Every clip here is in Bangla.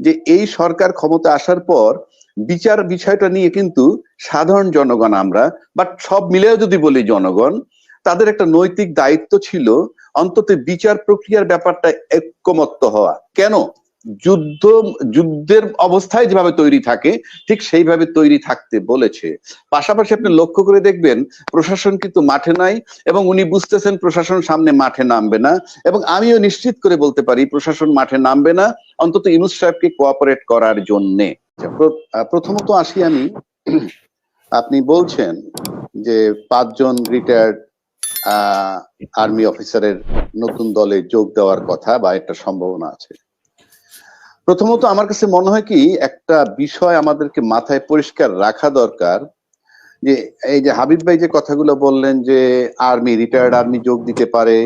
যে এই সরকার ক্ষমতা আসার পর বিচার বিষয়টা নিয়ে কিন্তু সাধারণ জনগণ আমরা বাট সব মিলেও যদি বলি জনগণ, তাদের একটা নৈতিক দায়িত্ব ছিল অন্তত বিচার প্রক্রিয়ার ব্যাপারটা ঐক্যমত্য হওয়া। কেন? যুদ্ধ, যুদ্ধের অবস্থায় যেভাবে তৈরি থাকে, ঠিক সেইভাবে তৈরি থাকতে বলেছে। পাশাপাশি আপনি লক্ষ্য করে দেখবেন, প্রশাসন কিন্তু মাঠে নাই এবং উনি বুঝতেছেন প্রশাসন সামনে মাঠে নামবে না। এবং আমিও নিশ্চিত করে বলতে পারি, প্রশাসন মাঠে নামবে না, অন্তত ইউনুস সাহেবকে কোঅপারেট করার জন্যে। প্রথমত আসি আমি, আপনি বলছেন যে পাঁচজন রিটায়ার্ড আর্মি অফিসারের নতুন দলে যোগ দেওয়ার কথা বা একটা সম্ভাবনা আছে। প্রথমত আমার কাছে মনে হয় কি, একটা বিষয় আমাদেরকে মাথায় পরিষ্কার রাখা দরকার যে, এই যে হাবিব ভাই যে কথাগুলো বললেন যে, আর্মি রিটায়ার্ড আর্মি যোগ দিতে পারে,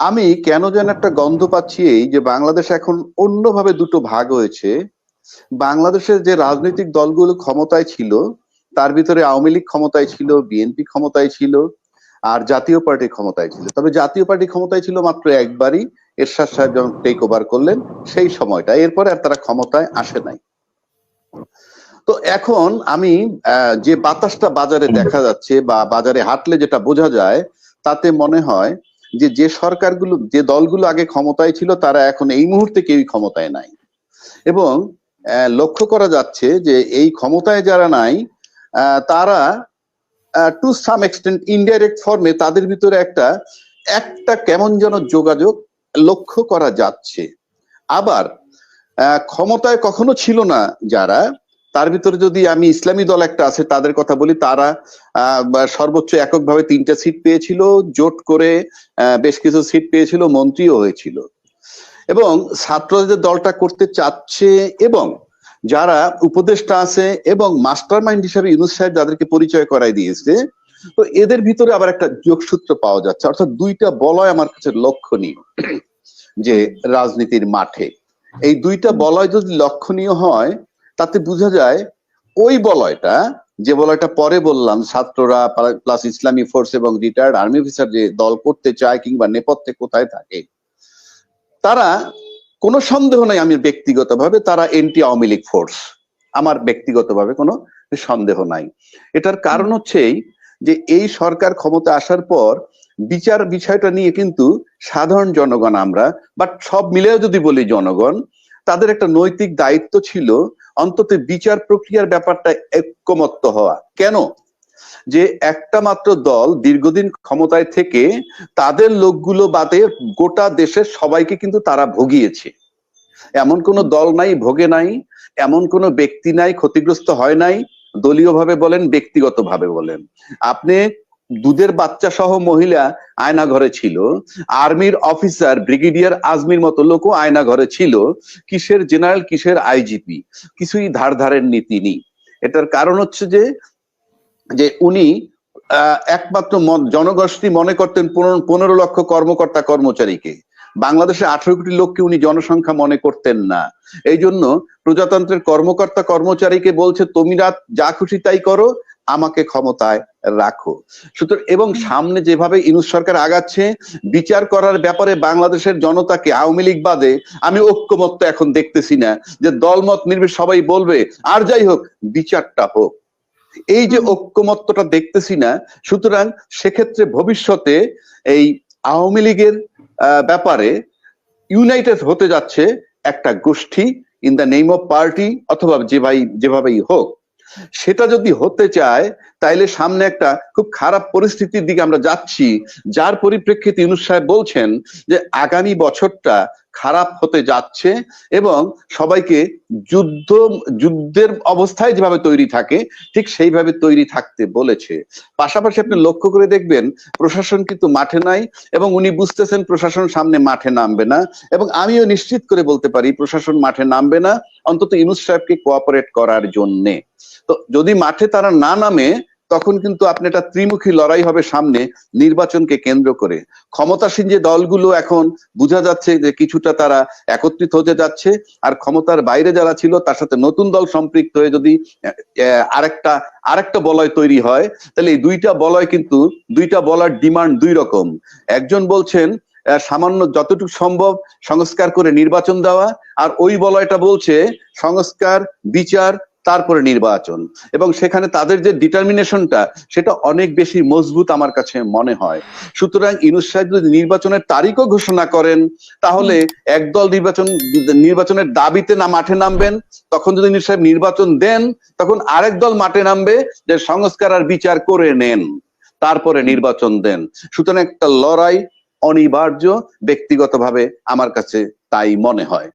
আমি কেন যেন একটা গন্ধ পাচ্ছি এই যে বাংলাদেশ এখন অন্যভাবে দুটো ভাগ হয়েছে। বাংলাদেশের যে রাজনৈতিক দলগুলো ক্ষমতায় ছিল, তার ভিতরে আওয়ামী লীগ ক্ষমতায় ছিল, বিএনপি ক্ষমতায় ছিল, আর জাতীয় পার্টি ক্ষমতায় ছিল। তবে জাতীয় পার্টি ক্ষমতায় ছিল মাত্র একবারই এরশাদ সাহেব যখন টেক ওভার করলেন, সেই সময়টা। এরপরে আর তারা ক্ষমতায় আসে নাই। তো এখন আমি যে বাতাসটা বাজারে দেখা যাচ্ছে বা বাজারে হাঁটলে যেটা বোঝা যায়, তাতে মনে হয় যে যে সরকারগুলো, যে দলগুলো আগে ক্ষমতায় ছিল, তারা এখন এই মুহূর্তে কেউই ক্ষমতায় নাই। এবং লক্ষ্য করা যাচ্ছে যে, এই ক্ষমতায় যারা নাই তারা টু সাম এক্সটেন্ট ইনডাইরেক্ট ফর্মে তাদের ভিতরে একটা একটা কেমন যেন যোগাযোগ লক্ষ্য করা যাচ্ছে। আবার ক্ষমতায় কখনো ছিল না যারা, তার ভিতরে যদি আমি ইসলামী দল একটা আছে, তাদের কথা বলি, তারা সর্বোচ্চ এককভাবে তিনটা সিট পেয়েছিল, জোট করে বেশ কিছু সিট পেয়েছিল, মন্ত্রীও হয়েছিল। এবং ছাত্রদের দলটা করতে চাচ্ছে এবং যারা উপদেষ্টা আছে এবং মাস্টার মাইন্ড হিসাবে ইউনুস সাহেব যাদেরকে পরিচয় করাই দিয়েছে, তো এদের ভিতরে আবার একটা যোগসূত্র পাওয়া যাচ্ছে। অর্থাৎ দুইটা বলয় আমার কাছে লক্ষণীয়। যে রাজনীতির মাঠে। এই দুইটা বলয় যদি লক্ষণীয় হয়, তাতে বোঝা যায় ওই বলয়টা, যে বলয়টা পরে বললাম, ছাত্ররা প্লাস ইসলামী ফোর্স এবং রিটায়ার্ড আর্মি অফিসার যে দল করতে চায় কিংবা নেপথ্যে কোথায় থাকে, তারা কোনো সন্দেহ নাই আমি ব্যক্তিগতভাবে, তারা এন্টি আওয়ামী লীগ ফোর্স আমার ব্যক্তিগতভাবে কোনো সন্দেহ নাই। এটার কারণ হচ্ছে এই যে এই সরকার ক্ষমতা আসার পর বিচার বিষয়টা নিয়ে কিন্তু সাধারণ জনগণ আমরা বাট সব মিলেও যদি বলি জনগণ, তাদের একটা নৈতিক দায়িত্ব ছিল অন্তত বিচার প্রক্রিয়ার ব্যাপারটা ঐক্যমত্য হওয়া। কেন? যে একটা মাত্র দল দীর্ঘদিন ক্ষমতায় থেকে তাদের লোকগুলো বাদে গোটা দেশের সবাইকে কিন্তু তারা ভুগিয়েছে। এমন কোন দল নাই, ভোগে নাই, এমন কোন ব্যক্তি নাই, ক্ষতিগ্রস্ত হয় নাই, দলীয়ভাবে বলেন, ব্যক্তিগতভাবে বলেন। আপনি দুধের বাচ্চা সহ মহিলা আয়না ঘরে ছিল। আর্মির অফিসার ব্রিগেডিয়ার আজমির মতো লোকও আয়না ঘরে ছিল। কিসের জেনারেল, কিসের আইজিপি? কিছুই ধার ধারের নীতি নেই এটার কারণ হচ্ছে যে যে উনি একমাত্র জনগোষ্ঠী মনে করতেন পনেরো লক্ষ কর্মকর্তা কর্মচারীকে। বাংলাদেশে আঠারো কোটি লোককে উনি জনসংখ্যা মনে করতেন না। এই জন্য প্রজাতন্ত্রের কর্মকর্তা কর্মচারীকে বলছে, তুমি রাত যা খুশি তাই করো আমাকে ক্ষমতায় রাখো। সুতরাং এবং সামনে যেভাবে ইনুস সরকার আগাচ্ছে বিচার করার ব্যাপারে বাংলাদেশের জনতাকে আওয়ামী লীগ বাদে আমি ঐক্যমত্য এখন দেখতেছি না যে দলমত নির্বিশ সবাই বলবে আর যাই হোক বিচারটা হোক। এই যে ঐক্যমত্যটা দেখতেছি না সুতরাং সেক্ষেত্রে ভবিষ্যতে এই আওয়ামী লীগের আহ, ব্যাপারে ইউনাইটেড হতে যাচ্ছে একটা গোষ্ঠী in the name of party অথবা যেভাবে যেভাবেই হোক। সেটা যদি হতে চায়, তাইলে সামনে একটা খুব খারাপ পরিস্থিতির দিকে আমরা যাচ্ছি। যার পরিপ্রেক্ষিতে ইউনুস সাহেব বলছেন যে, আগামী বছরটা খারাপ হতে যাচ্ছে এবং সবাইকে যুদ্ধ, যুদ্ধের অবস্থায় যেভাবে তৈরি থাকে, ঠিক সেইভাবে তৈরি থাকতে বলেছে। পাশাপাশি আপনি লক্ষ্য করে দেখবেন, প্রশাসন কিন্তু মাঠে নাই এবং উনি বুঝতেছেন প্রশাসন সামনে মাঠে নামবে না এবং আমিও নিশ্চিত করে বলতে পারি, প্রশাসন মাঠে নামবে না, অন্তত ইউনুস সাহেবকে কোঅপারেট করার জন্যে। তো যদি মাঠে তারা না নামে তখন কিন্তু আপনি একটা ত্রিমুখী লড়াই হবে সামনে নির্বাচনকে কেন্দ্র করে। ক্ষমতাসীন যে দলগুলো এখন, বোঝা যাচ্ছে যে কিছুটা তারা একত্রিত হতে যাচ্ছে, আর ক্ষমতার বাইরে যারা ছিল, তার সাথে নতুন দল সম্পৃক্ত হয়ে যদি আরেকটা আরেকটা বলয় তৈরি হয়, তাহলে এই দুইটা বলয় কিন্তু, দুইটা বলার ডিমান্ড দুই রকম। একজন বলছেন সামান্য যতটুকু সম্ভব সংস্কার করে নির্বাচন দেওয়া, আর ওই বলয়টা বলছে, সংস্কার, বিচার তারপরে নির্বাচন। এবং সেখানে তাদের যে ডিটারমিনেশনটা সেটা অনেক বেশি মজবুত আমার কাছে মনে হয়। সুতরাং ইনুস সাহেব যদি নির্বাচনের তারিখও ঘোষণা করেন তাহলে একদল নির্বাচন নির্বাচনের দাবিতে না মাঠে নামবেন তখন যদি ইনুস সাহেব নির্বাচন দেন তখন আরেক দল মাঠে নামবে যে সংস্কার আর বিচার করে নেন তারপরে নির্বাচন দেন। সুতরাং একটা লড়াই অনিবার্য ব্যক্তিগতভাবে আমার কাছে তাই মনে হয়।